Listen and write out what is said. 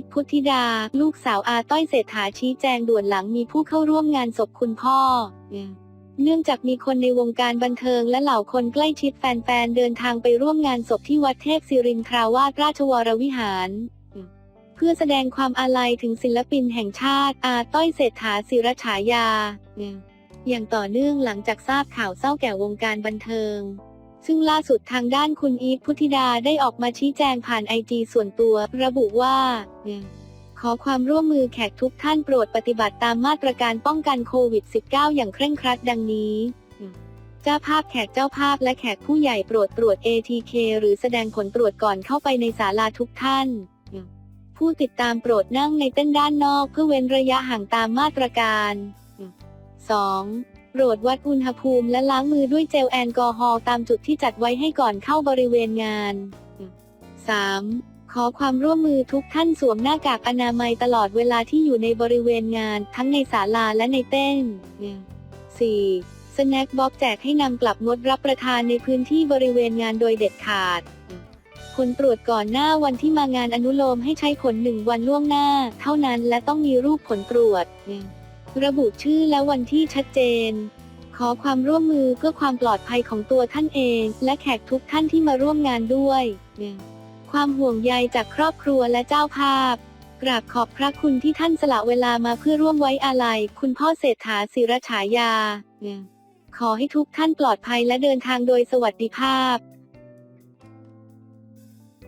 ฟพุทธิดา ลูกสาวอาต้อยเศรษฐาชี้แจงด่วนหลังมีผู้เข้าร่วมงานศพคุณพ่อ เนื่องจากมีคนในวงการบันเทิงและเหล่าคนใกล้ชิดแฟนๆ เดินทางไปร่วมงานศพที่วัดเทพศิรินทราวาสราชวรวิหาร เพื่อแสดงความอาลัยถึงศิลปินแห่งชาติ อาต้อยเศรษฐาศิรฉายา อย่างต่อเนื่องหลังจากทราบข่าวเศร้าแก่วงการบันเทิง ซึ่งล่าสุดทางด้านคุณอีทพุทธิดาได้ออกมาชี้แจงผ่านไอจีส่วนตัว ระบุว่าขอความร่วมมือแขกทุกท่านโปรดปฏิบัติตามมาตรการป้องกันโควิด -19 อย่างเคร่งครัดดังนี้ เจ้าภาพแขกเจ้าภาพและแขกผู้ใหญ่โปรดตรวจ ATK หรือแสดงผลตรวจก่อนเข้าไปในศาลาทุกท่าน ผู้ติดตามโปรดนั่งในเต้นด้านนอกเพื่อเว้นระยะห่างตามมาตรการ 2. โปรดวัดอุณหภูมิและล้างมือด้วยเจลแอลกอฮอล์ตามจุดที่จัดไว้ให้ก่อนเข้าบริเวณงาน 3. ขอความร่วมมือทุกท่านสวมหน้ากากอนามัยตลอดเวลาที่อยู่ในบริเวณงาน ทั้งในศาลาและในเต้น 4. สแน็คบ็อกแจกให้นำกลับงดรับประทานในพื้นที่บริเวณงานโดยเด็ดขาดผลตรวจก่อนหน้าวันที่มางานอนุโลมให้ใช้ผลหนึ่งวันล่วงหน้า เท่านั้นและต้องมีรูปผลตรวจ ระบุชื่อและวันที่ชัดเจน ขอความร่วมมือเพื่อความปลอดภัยของตัวท่านเอง และแขกทุกท่านที่มาร่วมงานด้วย ความห่วงใยจากครอบครัวและเจ้าภาพ กราบขอบพระคุณที่ท่านสละเวลามาเพื่อร่วมไว้อาลัย คุณพ่อเศรษฐาศิรฉายา ขอให้ทุกท่านปลอดภัยและเดินทางโดยสวัสดิภาพ